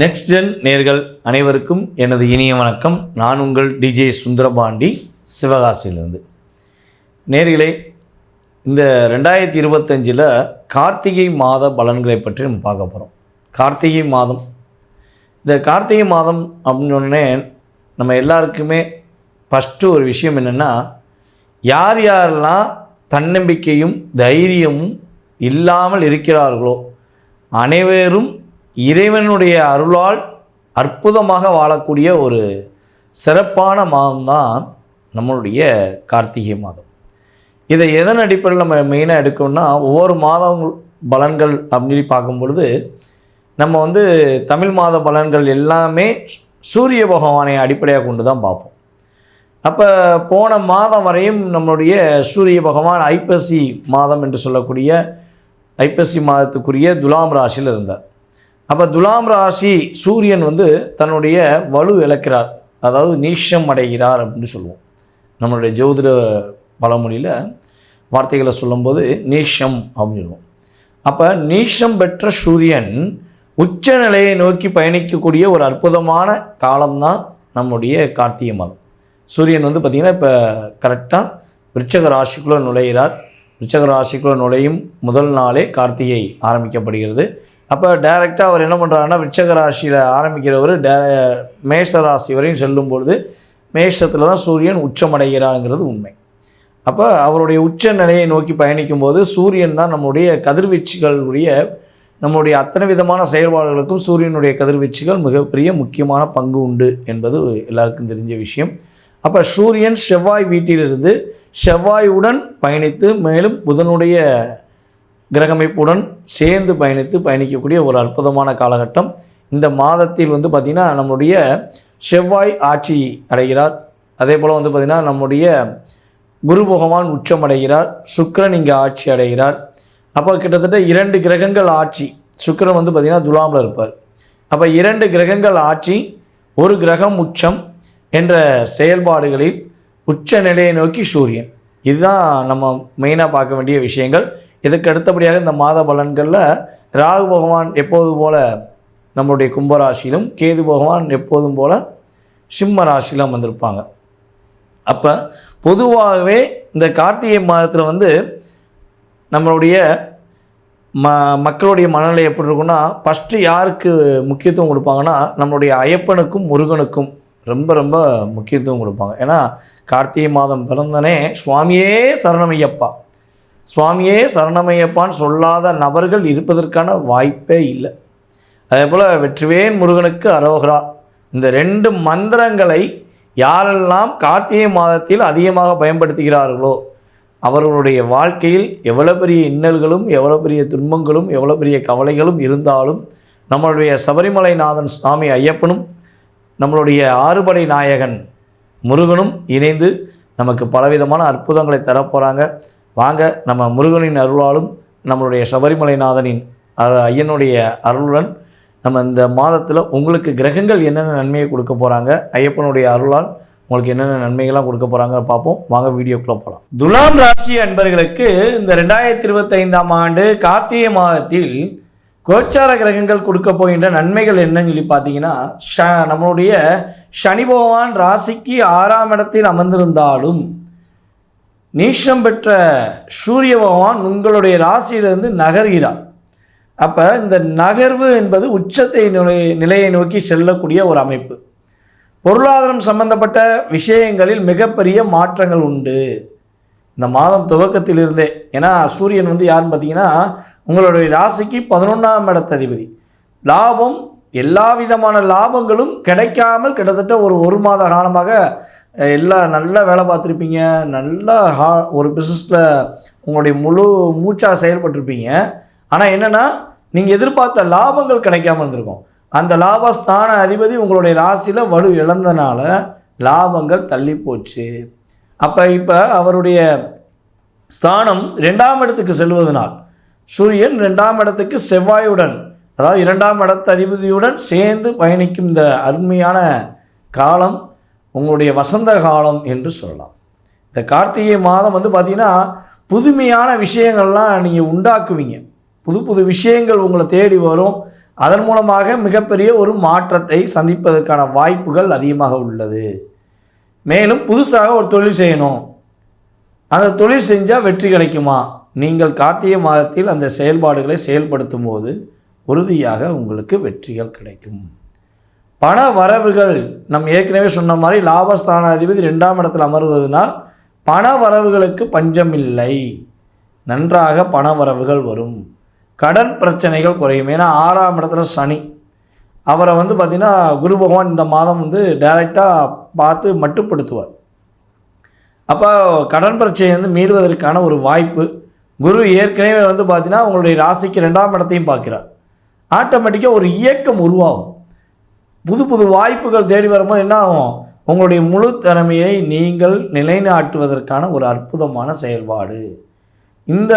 Next gen நேர்கள் அனைவருக்கும் எனது இனிய வணக்கம். நான் உங்கள் டிஜே சுந்தரபாண்டி சிவகாசியிலிருந்து. நேர்களே இந்த ரெண்டாயிரத்தி இருபத்தஞ்சில் கார்த்திகை மாத பலன்களை பற்றி நம்ம பார்க்க போகிறோம் கார்த்திகை மாதம். இந்த கார்த்திகை மாதம் அப்படின்னு நம்ம எல்லாருக்குமே ஃபஸ்ட்டு ஒரு விஷயம் என்னென்னா யார் யாரெல்லாம் தன்னம்பிக்கையும் தைரியமும் இல்லாமல் இருக்கிறார்களோ அனைவரும் இறைவனுடைய அருளால் அற்புதமாக வாழக்கூடிய ஒரு சிறப்பான மாதம்தான் நம்மளுடைய கார்த்திகை மாதம். இதை எதன் அடிப்படையில் நம்ம மெயினாக எடுக்கணும்னா ஒவ்வொரு மாதம் பலன்கள் அப்படின்னு பார்க்கும் பொழுது நம்ம வந்து தமிழ் மாத பலன்கள் எல்லாமே சூரிய பகவானை அடிப்படையாக கொண்டு தான் பார்ப்போம். அப்போ போன மாதம் வரையும் நம்மளுடைய சூரிய பகவான் ஐப்பசி மாதம் என்று சொல்லக்கூடிய ஐப்பசி மாதத்துக்குரிய துலாம் ராசியில் இருந்தார். அப்போ துலாம் ராசி சூரியன் வந்து தன்னுடைய வலு இழக்கிறார். அதாவது நீஷம் அடைகிறார் அப்படின்னு சொல்லுவோம். நம்மளுடைய ஜோதிட பழமொழியில் வார்த்தைகளை சொல்லும்போது நீஷம் அப்படின்னு சொல்லுவோம். அப்போ நீஷம் பெற்ற சூரியன் உச்ச நிலையை நோக்கி பயணிக்கக்கூடிய ஒரு அற்புதமான காலம்தான் நம்முடைய கார்த்திகை மாதம். சூரியன் வந்து பார்த்திங்கன்னா இப்போ கரெக்டாக விருச்சக ராசிக்குள்ளே நுழைகிறார் விருச்சக ராசிக்குள்ளே நுழையும் முதல் நாளே கார்த்திகை ஆரம்பிக்கப்படுகிறது. அப்போ டைரெக்டாக அவர் என்ன பண்ணுறாங்கன்னா விருச்சக ராசியில் ஆரம்பிக்கிறவர் டே மேஷ ராசி வரையும் செல்லும் பொழுது மேஷத்தில் தான் சூரியன் உச்சமடைகிறாங்கிறது உண்மை. அப்போ அவருடைய உச்ச நிலையை நோக்கி பயணிக்கும் போது சூரியன் தான் நம்முடைய கதிர்வீச்சுகளுடைய நம்முடைய அத்தனை விதமான செயல்பாடுகளுக்கும் சூரியனுடைய கதிர்வீச்சுகள் மிகப்பெரிய முக்கியமான பங்கு உண்டு என்பது எல்லாருக்கும் தெரிஞ்ச விஷயம். அப்போ சூரியன் செவ்வாய் வீட்டிலிருந்து செவ்வாயுடன் பயணித்து மேலும் புதனுடைய கிரகமைப்புடன் சேர்ந்து பயணித்து பயணிக்கக்கூடிய ஒரு அற்புதமான காலகட்டம். இந்த மாதத்தில் வந்து பார்த்திங்கன்னா நம்முடைய செவ்வாய் ஆட்சி அடைகிறார். அதே போல் வந்து பார்த்திங்கன்னா நம்முடைய குரு பகவான் உச்சமடைகிறார் சுக்கரன் இங்கே ஆட்சி அடைகிறார். அப்போ கிட்டத்தட்ட இரண்டு கிரகங்கள் ஆட்சி. சுக்கிரன் வந்து பார்த்திங்கன்னா துலாமில் இருப்பார். அப்போ இரண்டு கிரகங்கள் ஆட்சி ஒரு கிரகம் உச்சம் என்ற செயல்பாடுகளில் உச்ச நிலையை நோக்கி சூரியன். இதுதான் நம்ம மெயினாக பார்க்க வேண்டிய விஷயங்கள். இதுக்கு அடுத்தபடியாக இந்த மாத பலன்களில் ராகு பகவான் எப்போது போல் நம்மளுடைய கும்பராசியிலும் கேது பகவான் எப்போதும் போல் சிம்ம ராசியிலும் வந்திருப்பாங்க. அப்போ பொதுவாகவே இந்த கார்த்திகை மாதத்தில் வந்து நம்மளுடைய ம மக்களுடைய மனநிலை எப்படி இருக்குன்னா ஃபஸ்ட்டு யாருக்கு முக்கியத்துவம் கொடுப்பாங்கன்னா நம்மளுடைய ஐயப்பனுக்கும் முருகனுக்கும் ரொம்ப ரொம்ப முக்கியத்துவம் கொடுப்பாங்க. ஏன்னா கார்த்திகை மாதம் பிறந்தனே சுவாமியே சரணமையப்பா. சுவாமியே சரணமையப்பான்னு சொல்லாத நபர்கள் இருப்பதற்கான வாய்ப்பே இல்லை. அதே போல் வெற்றிவேன் முருகனுக்கு அரோகரா. இந்த ரெண்டு மந்திரங்களை யாரெல்லாம் கார்த்திகை மாதத்தில் அதிகமாக பயன்படுத்துகிறார்களோ அவர்களுடைய வாழ்க்கையில் எவ்வளோ பெரிய இன்னல்களும் எவ்வளோ பெரிய துன்பங்களும் எவ்வளோ பெரிய கவலைகளும் இருந்தாலும் நம்மளுடைய சபரிமலைநாதன் சுவாமி ஐயப்பனும் நம்மளுடைய ஆறுபடை நாயகன் முருகனும் இணைந்து நமக்கு பலவிதமான அற்புதங்களை தரப்போகிறாங்க வாங்க நம்ம முருகனின் அருளாலும் நம்மளுடைய சபரிமலைநாதனின் ஐயனுடைய அருளுடன் நம்ம இந்த மாதத்தில் உங்களுக்கு கிரகங்கள் என்னென்ன நன்மையை கொடுக்க போகிறாங்க ஐயப்பனுடைய அருளால் உங்களுக்கு என்னென்ன நன்மைகள்லாம் கொடுக்க போகிறாங்க பார்ப்போம். வாங்க வீடியோக்குள்ளே போகலாம் துலாம் ராசி அன்பர்களுக்கு இந்த ரெண்டாயிரத்தி இருபத்தைந்தாம் ஆண்டு கார்த்திகை மாதத்தில் கோச்சார கிரகங்கள் கொடுக்க போகின்ற நன்மைகள் என்னன்னு சொல்லி பார்த்தீங்கன்னா ஷ நம்மளுடைய சனி பகவான் ராசிக்கு ஆறாம் இடத்தில் அமர்ந்திருந்தாலும் நீஷம் பெற்ற சூரிய பகவான் உங்களுடைய ராசியிலிருந்து நகர்கிறார். அப்போ இந்த நகர்வு என்பது உச்சத்தை நிலை நிலையை நோக்கி செல்லக்கூடிய ஒரு அமைப்பு. பொருளாதாரம் சம்பந்தப்பட்ட விஷயங்களில் மிகப்பெரிய மாற்றங்கள் உண்டு. இந்த மாதம் துவக்கத்திலிருந்தே ஏன்னா சூரியன் வந்து யாருன்னு பார்த்தீங்கன்னா உங்களுடைய ராசிக்கு பதினொன்றாம் இடத்ததிபதி. லாபம் எல்லா விதமான லாபங்களும் கிடைக்காமல் கிட்டத்தட்ட ஒரு ஒரு மாத காலமாக எல்லா நல்லா வேலை பார்த்துருப்பீங்க. நல்லா ஹா ஒரு பிஸ்னஸில் உங்களுடைய முழு மூச்சாக செயல்பட்டிருப்பீங்க. ஆனால் என்னென்னா நீங்கள் எதிர்பார்த்த லாபங்கள் கிடைக்காம இருந்திருக்கும். அந்த லாபஸ்தான அதிபதி உங்களுடைய ராசியில் வலு இழந்தனால லாபங்கள் தள்ளி போச்சு. அப்போ இப்போ அவருடைய ஸ்தானம் ரெண்டாம் இடத்துக்கு செல்வதனால் சூரியன் ரெண்டாம் இடத்துக்கு செவ்வாயுடன் அதாவது இரண்டாம் இடத்து அதிபதியுடன் சேர்ந்து பயணிக்கும் இந்த அருமையான காலம் உங்களுடைய வசந்த காலம் என்று சொல்லலாம். இந்த கார்த்திகை மாதம் வந்து பார்த்திங்கன்னா புதுமையான விஷயங்கள்லாம் நீங்கள் உண்டாக்குவீங்க. புது புது விஷயங்கள் உங்களை தேடி வரும். அதன் மூலமாக மிகப்பெரிய ஒரு மாற்றத்தை சந்திப்பதற்கான வாய்ப்புகள் அதிகமாக உள்ளது. மேலும் புதுசாக ஒரு தொழில் செய்யணும். அந்த தொழில் செஞ்சால் வெற்றி கிடைக்குமா? நீங்கள் கார்த்திகை மாதத்தில் அந்த செயல்பாடுகளை செயல்படுத்தும் போது உறுதியாக உங்களுக்கு வெற்றிகள் கிடைக்கும். பண வரவுகள் நம் ஏற்கனவே சொன்ன மாதிரி லாபஸ்தானாதிபதி ரெண்டாம் இடத்தில் அமர்வதனால் பண வரவுகளுக்கு பஞ்சம் இல்லை நன்றாக பண வரவுகள் வரும். கடன் பிரச்சனைகள் குறையும். ஏன்னா ஆறாம் இடத்துல சனி. அவரை வந்து பார்த்திங்கன்னா குரு பகவான் இந்த மாதம் வந்து டைரெக்டாக பார்த்து மட்டுப்படுத்துவார். அப்போ கடன் பிரச்சனை வந்து மீறுவதற்கான ஒரு வாய்ப்பு குரு ஏற்கனவே வந்து பார்த்தீங்கன்னா உங்களுடைய ராசிக்கு ரெண்டாம் இடத்தையும் பார்க்குறார். ஆட்டோமேட்டிக்காக ஒரு இயக்கம் உருவாகும். புது புது வாய்ப்புகள் தேடி வரும்போது என்ன ஆகும்? உங்களுடைய முழு திறமையை நீங்கள் நிலைநாட்டுவதற்கான ஒரு அற்புதமான செயல்பாடு. இந்த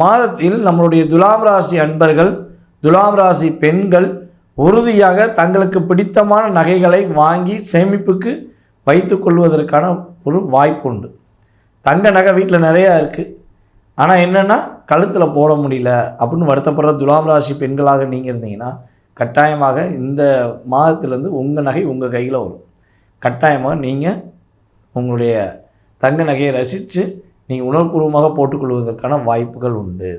மாதத்தில் நம்மளுடைய துலாம் ராசி அன்பர்கள் துலாம் ராசி பெண்கள் உறுதியாக தங்களுக்கு பிடித்தமான நகைகளை வாங்கி சேமிப்புக்கு வைத்து கொள்வதற்கான ஒரு வாய்ப்பு உண்டு. தங்க நகை வீட்டில் நிறையா இருக்குது ஆனால் என்னென்னா கழுத்தில் போட முடியல அப்படின்னு வருத்தப்படுற துலாம் ராசி பெண்களாக நீங்கள் இருந்தீங்கன்னா கட்டாயமாக இந்த மாதத்துலேருந்து உங்கள் நகை உங்கள் கையில் வரும். கட்டாயமாக நீங்கள் உங்களுடைய தங்க நகையை ரசித்து நீங்கள் உணர்வுபூர்வமாக போட்டுக்கொள்வதற்கான வாய்ப்புகள் உண்டு.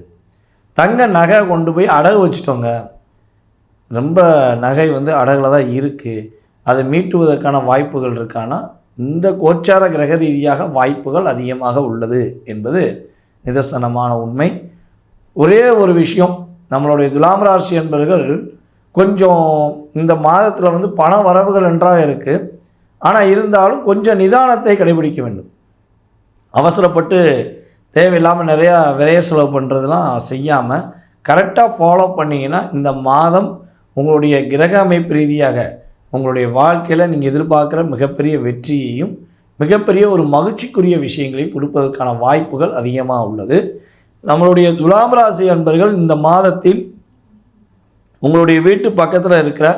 தங்க நகை கொண்டு போய் அடகு வச்சுட்டோங்க. ரொம்ப நகை வந்து அடகில் தான் இருக்குது அதை மீட்டுவதற்கான வாய்ப்புகள் இருக்கானா இந்த கோச்சார கிரக ரீதியாக வாய்ப்புகள் அதிகமாக உள்ளது என்பது நிதர்சனமான உண்மை. ஒரே ஒரு விஷயம் நம்மளுடைய துலாம் ராசி என்பவர்கள் கொஞ்சம் இந்த மாதத்தில் வந்து பண வரவுகள் என்றாக இருக்குது ஆனால் இருந்தாலும் கொஞ்சம் நிதானத்தை கடைபிடிக்க வேண்டும். அவசரப்பட்டு தேவையில்லாமல் நிறையா விரைய செலவு பண்ணுறதுலாம் செய்யாமல் கரெக்டாக ஃபாலோ பண்ணிங்கன்னா இந்த மாதம் உங்களுடைய கிரக அமைப்பு ரீதியாக உங்களுடைய வாழ்க்கையில் நீங்கள் எதிர்பார்க்குற மிகப்பெரிய வெற்றியையும் மிகப்பெரிய ஒரு மகிழ்ச்சிக்குரிய விஷயங்களையும் கொடுப்பதற்கான வாய்ப்புகள் அதிகமாக உள்ளது. நம்மளுடைய துலாம் ராசி அன்பர்கள் இந்த மாதத்தில் உங்களுடைய வீட்டு பக்கத்தில் இருக்கிற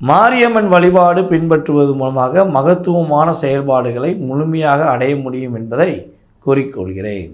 மாரியம்மன் வழிபாடு பின்பற்றுவது மூலமாக மகத்துவமான செயல்பாடுகளை முழுமையாக அடைய முடியும் என்பதை கூறிக்கொள்கிறேன்.